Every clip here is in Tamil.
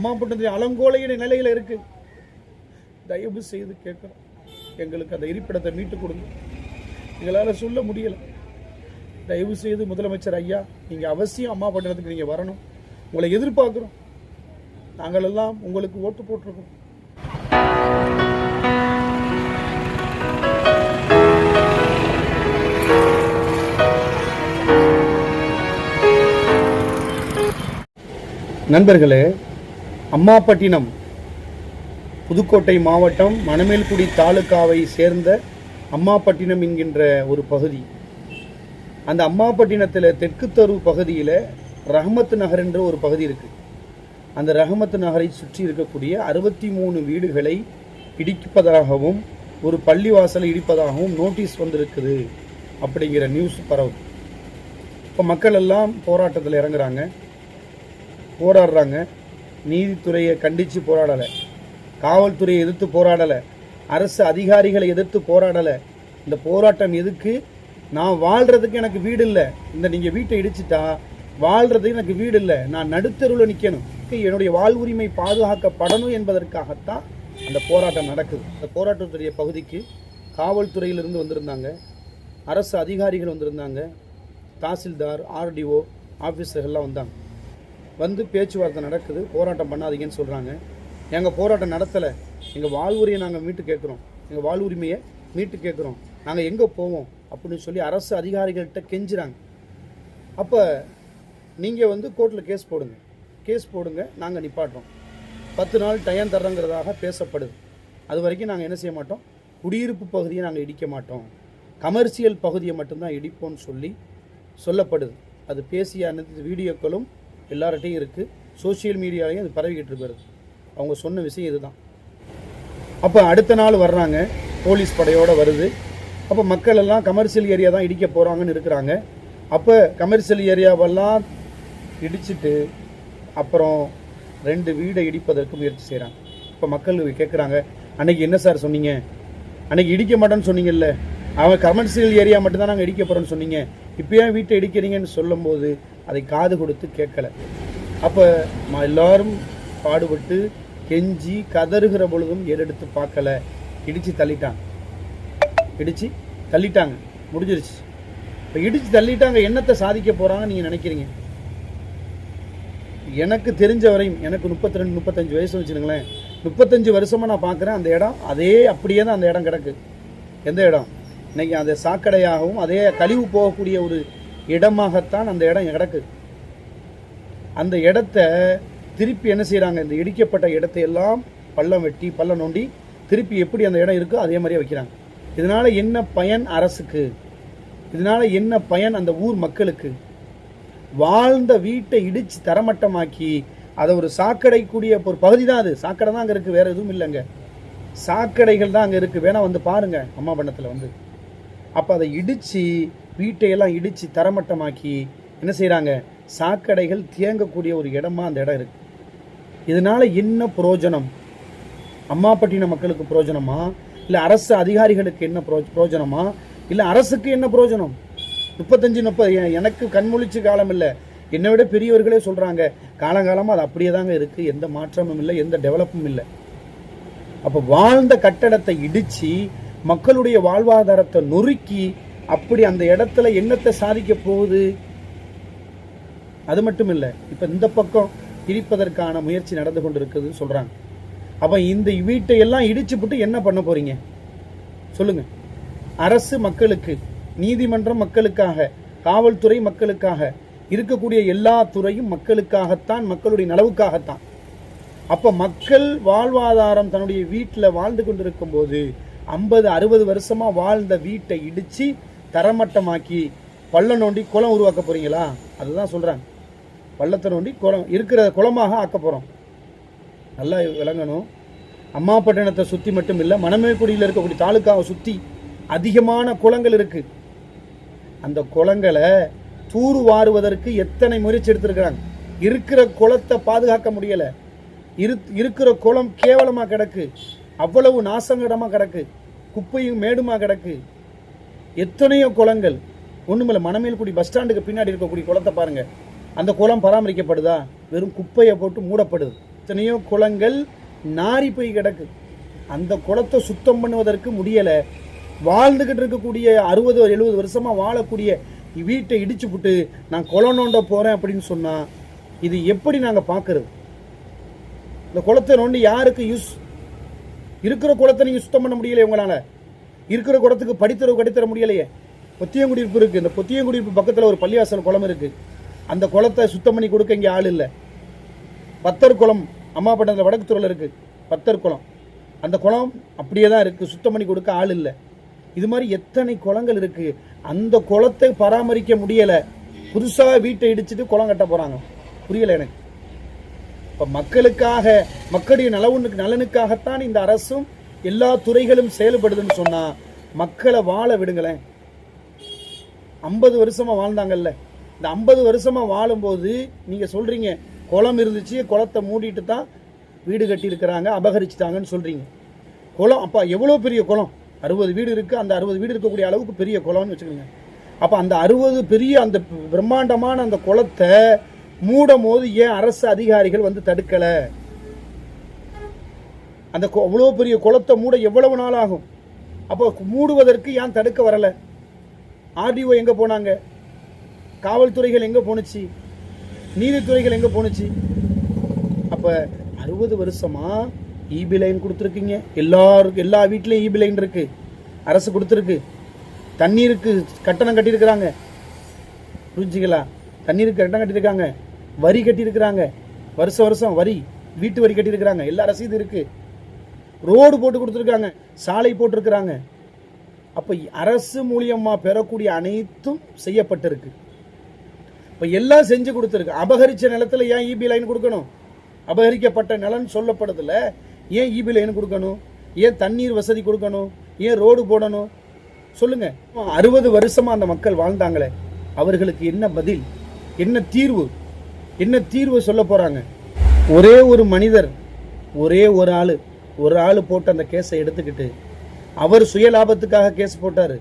அம்மாப்பட்டினத்தில் அலங்கோலையின நிலையில் இருக்கு. தயவு செய்து கேட்குறோம் எங்களுக்கு அந்த இருப்பிடத்தை மீட்டு கொடுங்க. எங்களால் சொல்ல முடியலை. தயவு செய்து முதலமைச்சர் ஐயா நீங்கள் அவசியம் அம்மா பட்டணத்துக்கு நீங்கள் வரணும். உங்களை எதிர்பார்க்குறோம். நாங்கள் எல்லாம் உங்களுக்கு ஓட்டு போட்டிருக்கோம். நண்பர்களே அம்மாப்பட்டினம் புதுக்கோட்டை மாவட்டம் மணமேல்குடி தாலுகாவை சேர்ந்த அம்மாப்பட்டினம் என்கின்ற ஒரு பகுதி. அந்த அம்மாப்பட்டினத்தில் தெற்கு தெரு பகுதியில் ரஹமத் நகர் என்ற ஒரு பகுதி இருக்குது அந்த ரஹமத் நகரை சுற்றி இருக்கக்கூடிய அறுபத்தி மூணு வீடுகளை இடிப்பதாகவும் ஒரு பள்ளிவாசலை இடிப்பதாகவும் நோட்டீஸ் வந்திருக்குது அப்படிங்கிற நியூஸ் பரவு இப்போ மக்கள் எல்லாம் போராட்டத்தில் இறங்குறாங்க போராடுறாங்க. நீதித்துறையை கண்டித்து போராடலை. காவல்துறையை எதிர்த்து போராடலை. அரசு அதிகாரிகளை எதிர்த்து போராடலை. இந்த போராட்டம் எதுக்கு? நான் வாழ்கிறதுக்கு எனக்கு வீடு இல்லை. இந்த நீங்கள் வீட்டை இடிச்சிட்டா வாழ்கிறதுக்கு எனக்கு வீடு இல்லை. நான் நடுத்தருவில் நிற்கணும் என்னுடைய வாழ்வுரிமை பாதுகாக்கப்படணும் என்பதற்காகத்தான் அந்த போராட்டம் நடக்குது. அந்த போராட்டத்துடைய பகுதிக்கு காவல்துறையிலிருந்து வந்திருந்தாங்க. அரசு அதிகாரிகள் வந்திருந்தாங்க. தாசில்தார் ஆர்டிஓ ஆஃபீஸர்கள்லாம் வந்தாங்க. வந்து பேச்சுவார்த்தை நடக்குது போராட்டம் பண்ணாதீங்கன்னு சொல்கிறாங்க எங்கள் போராட்டம் நடத்தலை. எங்கள் வாழ்வுரியை நாங்கள் மீட்டு கேட்குறோம். எங்கள் வாழ்வுரிமையை மீட்டு கேட்குறோம். நாங்கள் எங்கே போவோம் அப்படின்னு சொல்லி அரசு அதிகாரிகள்கிட்ட கெஞ்சுறாங்க. அப்போ நீங்கள் வந்து கோர்ட்டில் கேஸ் போடுங்க. கேஸ் போடுங்க நாங்கள் நிப்பாட்டுறோம். பத்து நாள் டயம் தர்றங்கிறதாக பேசப்படுது. அது வரைக்கும் நாங்கள் என்ன செய்ய மாட்டோம்? குடியிருப்பு பகுதியை நாங்கள் இடிக்க மாட்டோம். கமர்ஷியல் பகுதியை மட்டும்தான் இடிப்போம்னு சொல்லி சொல்லப்படுது. அது பேசிய அனைத்து வீடியோக்களும் எல்லார்ட்டையும் இருக்குது சோஷியல் மீடியாலையும் அது பரவிக்கிட்டு இருக்கிறது. அவங்க சொன்ன விஷயம் இதுதான். அப்போ அடுத்த நாள் வர்றாங்க. போலீஸ் படையோடு வருது. அப்போ மக்கள் எல்லாம் கமர்ஷியல் ஏரியா தான் இடிக்க போகிறாங்கன்னு இருக்கிறாங்க. அப்போ கமர்ஷியல் ஏரியாவெல்லாம் இடிச்சிட்டு அப்புறம் ரெண்டு வீடை இடிப்பதற்கு முயற்சி செய்கிறாங்க இப்போ மக்கள் கேட்குறாங்க அன்னைக்கு என்ன சார் சொன்னீங்க? அன்னைக்கு இடிக்க மாட்டேன்னு சொன்னீங்கல்ல. அவன் கமர்ஷியல் ஏரியா மட்டும்தான் நாங்கள் இடிக்க போகிறோன்னு சொன்னீங்க. இப்போ ஏன் வீட்டை இடிக்கிறீங்கன்னு சொல்லும்போது அதை காது கொடுத்து கேட்கலை. அப்போ எல்லாரும் பாடுபட்டு கெஞ்சி கதறுகிற பொழுதும் ஏறெடுத்து பார்க்கல. இடித்து தள்ளிட்டாங்க. இடித்து தள்ளிட்டாங்க. முடிஞ்சிருச்சு. இப்போ இடித்து தள்ளிட்டாங்க. என்னத்தை சாதிக்க போகிறாங்கன்னு நீங்கள் நினைக்கிறீங்க? எனக்கு தெரிஞ்ச வரையும் எனக்கு முப்பத்தி ரெண்டு முப்பத்தஞ்சு வயசு வச்சுருங்களேன் முப்பத்தஞ்சு வருஷமாக நான் பார்க்குறேன் அந்த இடம் அதே அப்படியே தான் அந்த இடம் கிடக்கு. எந்த இடம்? இன்றைக்கி அந்த சாக்கடையாகவும் அதே கழிவு போகக்கூடிய ஒரு இடமாகத்தான் அந்த இடம் கிடக்கு. அந்த இடத்த திருப்பி என்ன செய்கிறாங்க இந்த இடிக்கப்பட்ட இடத்தை எல்லாம் பள்ளம் வெட்டி பள்ளம் நோண்டி திருப்பி எப்படி அந்த இடம் இருக்கோ அதே மாதிரியே வைக்கிறாங்க. இதனால் என்ன பயன் அரசுக்கு? இதனால என்ன பயன் அந்த ஊர் மக்களுக்கு? வாழ்ந்த வீட்டை இடித்து தரமட்டமாக்கி அதை ஒரு சாக்கடை கூடிய ஒரு பகுதி தான் அது. சாக்கடை தான் அங்கே இருக்குது வேறு எதுவும் இல்லைங்க. சாக்கடைகள் தான் அங்கே இருக்குது வேணால் வந்து பாருங்கள் அம்மா பண்ணத்தில் வந்து. அப்போ அதை இடித்து வீட்டையெல்லாம் இடித்து தரமட்டமாக்கி என்ன செய்கிறாங்க சாக்கடைகள் தேங்கக்கூடிய ஒரு இடமா அந்த இடம் இருக்குது இதனால் என்ன புரோஜனம்? அம்மாப்பட்டின மக்களுக்கு புரோஜனமா? இல்லை அரசு அதிகாரிகளுக்கு என்ன ப்ரோ புரோஜனமா? இல்லை அரசுக்கு என்ன புரோஜனம்? முப்பத்தஞ்சு முப்பது எனக்கு கண்மொழிச்சு காலம் இல்லை. என்னை விட பெரியவர்களே சொல்கிறாங்க காலங்காலமாக அது அப்படியே தாங்க இருக்குது எந்த மாற்றமும் இல்லை எந்த டெவலப்பும் இல்லை. அப்போ வாழ்ந்த கட்டடத்தை இடித்து மக்களுடைய வாழ்வாதாரத்தை நொறுக்கி அப்படி அந்த இடத்துல என்னத்தை சாதிக்க போகுது? அது மட்டும் இல்லை. இப்போ இந்த பக்கம் பிரிப்பதற்கான முயற்சி நடந்து கொண்டு இருக்குதுன்னு சொல்கிறாங்க அப்போ இந்த வீட்டை எல்லாம் இடிச்சு போட்டு என்ன பண்ண போறீங்க? சொல்லுங்க. அரசு மக்களுக்கு நீதிமன்றம் மக்களுக்காக காவல்துறை மக்களுக்காக இருக்கக்கூடிய எல்லா துறையும் மக்களுக்காகத்தான் மக்களுடைய நலவுக்காகத்தான். அப்போ மக்கள் வாழ்வாதாரம் தன்னுடைய வீட்டில் வாழ்ந்து கொண்டிருக்கும் போது ஐம்பது அறுபது வருஷமாக வாழ்ந்த வீட்டை இடித்து தரமட்டமாக்கி பள்ளம் நோண்டி குளம் உருவாக்க போகிறீங்களா அதுதான் சொல்கிறாங்க பள்ளத்தை நோண்டி குளம் இருக்கிற குளமாக ஆக்க போகிறோம் நல்லா விளங்கணும். அம்மாப்பட்டினத்தை சுற்றி மட்டும் இல்லை மணமேல்குடியில் இருக்கக்கூடிய தாலுக்காவை சுற்றி அதிகமான குளங்கள் இருக்குது அந்த குளங்களை தூர் வாருவதற்கு எத்தனை முயற்சி எடுத்திருக்கிறாங்க? இருக்கிற குளத்தை பாதுகாக்க முடியலை. இரு இருக்கிற குளம் கேவலமாக கிடக்கு. அவ்வளவு நாசங்கடமாக கிடக்கு. குப்பையும் மேடுமாக கிடக்கு. எத்தனையோ குளங்கள். ஒண்ணுமில்ல மணமேல்குடி பஸ் ஸ்டாண்டுக்கு பின்னாடி இருக்கக்கூடிய குளத்தை பாருங்கள் அந்த குளம் பராமரிக்கப்படுதா? வெறும் குப்பையை போட்டு மூடப்படுது. எத்தனையோ குளங்கள் நாரி போய் கிடக்கு. அந்த குளத்தை சுத்தம் பண்ணுவதற்கு முடியலை. வாழ்ந்துக்கிட்டு இருக்கக்கூடிய அறுபது எழுபது வருஷமாக வாழக்கூடிய வீட்டை இடிச்சு புட்டு நான் குளம் நோண்ட போகிறேன் அப்படின்னு சொன்னால் இது எப்படி நாங்கள் பார்க்கறது இந்த குளத்தை நோண்டி யாருக்கு யூஸ் இருக்கிற குளத்தை நீங்கள் சுத்தம் பண்ண முடியலை உங்களால். இருக்கிற குளத்துக்கு படித்தரவு கட்டித்தர முடியலையே. பொத்தியங்குடியிருப்பு இருக்குது இந்த பொத்தியங்குடியிருப்பு பக்கத்தில் ஒரு பள்ளிவாசல் குளம் இருக்குது அந்த குளத்தை சுத்தம் பண்ணி கொடுக்க இங்கே ஆள் இல்லை. பத்தர் குளம் அம்மாப்பட்டத்தில் வடக்கு துறையில் இருக்குது பத்தர் குளம். அந்த குளம் அப்படியே தான் இருக்குது சுத்தம் பண்ணி கொடுக்க ஆள் இல்லை. இது மாதிரி எத்தனை குளங்கள் இருக்குது அந்த குளத்தை பராமரிக்க முடியலை. புதுசாக வீட்டை இடிச்சிட்டு குளம் கட்ட போகிறாங்க புரியலை எனக்கு. இப்போ மக்களுக்காக மக்களுடைய நலவுனுக்கு நலனுக்காகத்தான் இந்த அரசும் எல்லா துறைகளும் செயல்படுதுன்னு சொன்னால் மக்களை வாழ விடுங்களேன். ஐம்பது வருஷமாக வாழ்ந்தாங்கல்ல. இந்த ஐம்பது வருஷமாக வாழும்போது நீங்கள் சொல்கிறீங்க குளம் இருந்துச்சு குளத்தை மூடிட்டு தான் வீடு கட்டியிருக்கிறாங்க அபகரிச்சுட்டாங்கன்னு சொல்கிறீங்க குளம் அப்போ எவ்வளோ பெரிய குளம்? அறுபது வீடு இருக்குது அந்த அறுபது வீடு இருக்கக்கூடிய அளவுக்கு பெரிய குளம்னு வச்சுக்கோங்க. அப்போ அந்த அறுபது பெரிய அந்த பிரம்மாண்டமான அந்த குளத்தை மூடும் போது ஏன் அரசு அதிகாரிகள் வந்து தடுக்கலை? அந்த அவ்வளோ பெரிய குளத்தை மூட எவ்வளவு நாள் ஆகும் அப்போ மூடுவதற்கு ஏன் தடுக்க வரலை? ஆர்டிஓ எங்கே போனாங்க? காவல்துறைகள் எங்கே போணுச்சு? நீதித்துறைகள் எங்கே போணுச்சு? அப்போ அறுபது வருஷமாக இபி லைன் கொடுத்துருக்கீங்க. எல்லாருக்கும் எல்லா வீட்லேயும் இபி லைன் இருக்குது அரசு கொடுத்துருக்கு. தண்ணீருக்கு கட்டணம் கட்டியிருக்கிறாங்க. புரிஞ்சுங்களா தண்ணீருக்கு கட்டணம் கட்டியிருக்காங்க. வரி கட்டியிருக்கிறாங்க. வருஷம் வருஷம் வரி வீட்டு வரி கட்டியிருக்கிறாங்க. எல்லா ரசீது இருக்குது ரோடு போட்டு கொடுத்துருக்காங்க சாலை போட்டிருக்கிறாங்க. அப்போ அரசு மூலியமாக பெறக்கூடிய அனைத்தும் செய்யப்பட்டிருக்கு. இப்போ எல்லாம் செஞ்சு கொடுத்துருக்கு. அபகரிச்ச நிலத்தில் ஏன் இபி லைன் கொடுக்கணும்? அபகரிக்கப்பட்ட நிலம் சொல்லப்படுதில்ல ஏன் இபி லைன் கொடுக்கணும்? ஏன் தண்ணீர் வசதி கொடுக்கணும்? ஏன் ரோடு போடணும்? சொல்லுங்க. அறுபது வருஷமா அந்த மக்கள் வாழ்ந்தாங்களே. அவர்களுக்கு என்ன பதில்? என்ன தீர்வு? என்ன தீர்வு சொல்ல போறாங்க? ஒரே ஒரு மனிதர் ஒரே ஒரு ஆள். ஒரு ஆள் போட்டு அந்த கேஸை எடுத்துக்கிட்டு அவர் சுய லாபத்துக்காக கேஸ் போட்டார்.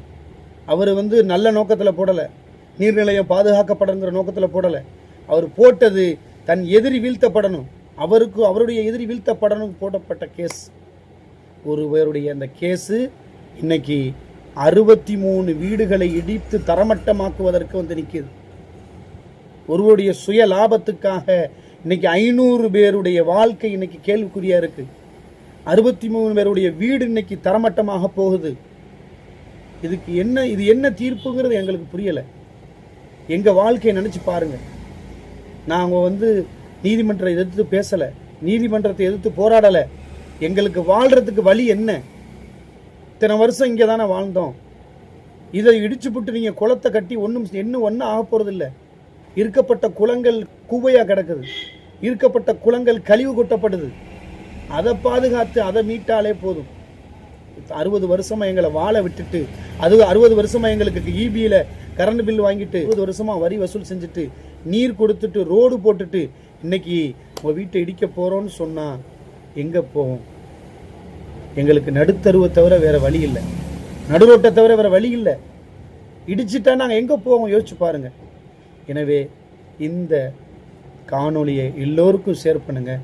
அவர் வந்து நல்ல நோக்கத்தில் போடலை. நீர்நிலையம் பாதுகாக்கப்படணுங்கிற நோக்கத்தில் போடலை. அவர் போட்டது தன் எதிரி வீழ்த்தப்படணும். அவருக்கு அவருடைய எதிரி வீழ்த்தப்படணும் போடப்பட்ட கேஸ். ஒருவருடைய அந்த கேஸு இன்னைக்கு அறுபத்தி மூணு வீடுகளை இடித்து தரமட்டமாக்குவதற்கு வந்து நிற்கிது ஒருவருடைய சுய லாபத்துக்காக இன்னைக்கு ஐநூறு பேருடைய வாழ்க்கை இன்னைக்கு கேள்விக்குறியாக இருக்குது அறுபத்தி மூணு பேருடைய வீடு இன்னைக்கு தரமட்டமாக போகுது. இதுக்கு என்ன இது என்ன தீர்ப்புங்கிறது எங்களுக்கு புரியலை. எங்கள் வாழ்க்கையை நினச்சி பாருங்கள் நாங்கள் வந்து நீதிமன்றத்தை எதிர்த்து பேசலை நீதிமன்றத்தை எதிர்த்து போராடலை. எங்களுக்கு வாழ்கிறதுக்கு வழி என்ன? இத்தனை வருஷம் இங்கே தானே வாழ்ந்தோம். இதை இடிச்சு புட்டு நீங்கள் குளத்தை கட்டி ஒன்றும் இன்னும் ஒன்றும் ஆக போகிறதில்ல இருக்கப்பட்ட குளங்கள் குவையாக கிடக்குது. இருக்கப்பட்ட குளங்கள் கழிவு கொட்டப்படுது. அதை பாதுகாத்து அதை மீட்டாலே போதும். அறுபது வருஷமாக எங்களை வாழ விட்டுட்டு அது அறுபது வருஷமாக எங்களுக்கு இபியில் கரண்ட் பில் வாங்கிட்டு அறுபது வருஷமா வரி வசூல் செஞ்சுட்டு நீர் கொடுத்துட்டு ரோடு போட்டுட்டு இன்னைக்கு உங்கள் வீட்டை இடிக்க போகிறோன்னு சொன்னால் எங்கே போவோம்? எங்களுக்கு நடுத்தருவை தவிர வேறு வழி இல்லை. நடுரோட்டை தவிர வேறு வழி இல்லை. இடிச்சிட்டா நாங்கள் எங்கே போவோம்? யோசிச்சு பாருங்கள் எனவே இந்த காணொளியை எல்லோருக்கும் ஷேர் பண்ணுங்கள்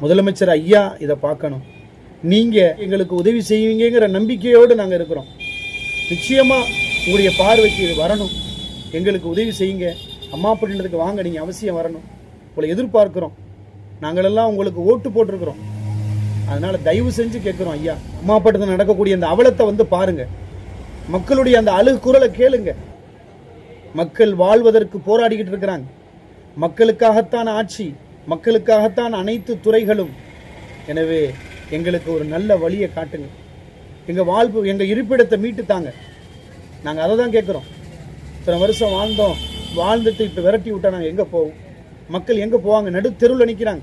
முதலமைச்சர் ஐயா இதை பார்க்கணும். நீங்கள் எங்களுக்கு உதவி செய்வீங்கங்கிற நம்பிக்கையோடு நாங்கள் இருக்கிறோம். நிச்சயமாக உங்களுடைய பார்வைக்கு இது வரணும். எங்களுக்கு உதவி செய்யுங்க. அம்மா பட்டினத்துக்கு வாங்க நீங்கள் அவசியம் வரணும். உங்களை எதிர்பார்க்குறோம். நாங்களெல்லாம் உங்களுக்கு ஓட்டு போட்டிருக்கிறோம். அதனால் தயவு செஞ்சு கேட்குறோம் ஐயா அம்மா பட்டத்தில் நடக்கக்கூடிய அந்த அவலத்தை வந்து பாருங்கள் மக்களுடைய அந்த அழுகு குரலை கேளுங்க. மக்கள் வாழ்வதற்கு போராடிக்கிட்டு இருக்கிறாங்க. மக்களுக்காகத்தான் ஆட்சி. மக்களுக்காகத்தான் அனைத்து துறைகளும். எனவே எங்களுக்கு ஒரு நல்ல வழியை காட்டுங்க. எங்கள் வாழ்வு எங்கள் இருப்பிடத்தை மீட்டு தாங்க நாங்கள் அதை தான் கேட்குறோம். இத்தனை வருஷம் வாழ்ந்தோம். வாழ்ந்துட்டு இப்போ விரட்டி விட்டால் நாங்கள் எங்கே போவோம்? மக்கள் எங்கே போவாங்க? நடு தெருவில் நிற்கிறாங்க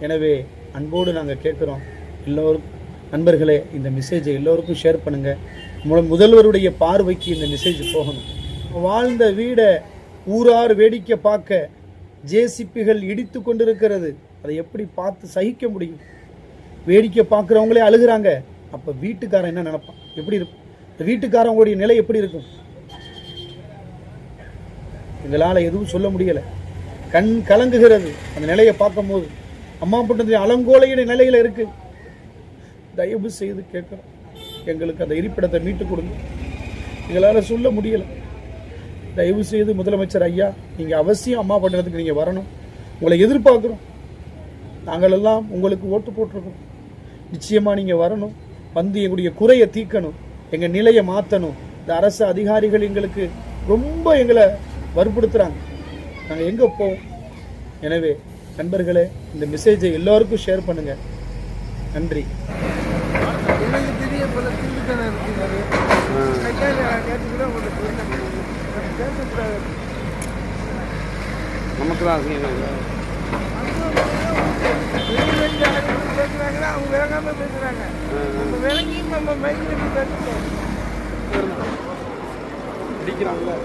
எனவே அன்போடு நாங்கள் கேட்குறோம். எல்லோரும் நண்பர்களே இந்த மெசேஜை எல்லோருக்கும் ஷேர் பண்ணுங்கள் மு- முதல்வருடைய பார்வைக்கு இந்த மெசேஜ் போகணும். வாழ்ந்த வீடை ஊரார் வேடிக்கை பார்க்க ஜேசிபிகள் இடித்து கொண்டிருக்கிறது. அதை எப்படி பார்த்து சகிக்க முடியும்? வேடிக்கை பார்க்குறவங்களே அழுகுறாங்க. அப்போ வீட்டுக்காரன் என்ன நினைப்பான்? எப்படி இருக்கும்? இந்த வீட்டுக்காரவங்களுடைய நிலை எப்படி இருக்கும்? எங்களால் எதுவும் சொல்ல முடியலை. கண் கலங்குகிறது அந்த நிலையை பார்க்கும்போது. அம்மா பட்டத்தின் அலங்கோலையுடைய நிலையில் இருக்கு. தயவு செய்து கேட்குறோம் எங்களுக்கு அந்த இருப்பிடத்தை மீட்டு கொடுங்க. எங்களால் சொல்ல முடியலை. தயவு செய்து முதலமைச்சர் ஐயா நீங்கள் அவசியம் அம்மா பண்ணுறதுக்கு நீங்கள் வரணும். உங்களை எதிர்பார்க்குறோம். நாங்கள் எல்லாம் உங்களுக்கு ஓட்டு போட்டிருக்கோம். நிச்சயமாக நீங்கள் வரணும். வந்து எங்களுடைய குறையை தீர்க்கணும். எங்கள் நிலையை மாற்றணும் இந்த அரசு அதிகாரிகள் எங்களுக்கு ரொம்ப எங்களை வற்புறுத்துகிறாங்க நாங்கள் எங்கே போவோம்? எனவே நண்பர்களே இந்த மெசேஜை எல்லோருக்கும் ஷேர் பண்ணுங்கள் நன்றி. பேசக்கூடாது நமக்கு தான் ஆளுங்க பேசுறாங்களா அவங்க விளங்காம பேசுறாங்க நம்ம விளங்கி நம்ம மைண்டில் பேசுறோம் அடிக்கிறாங்களே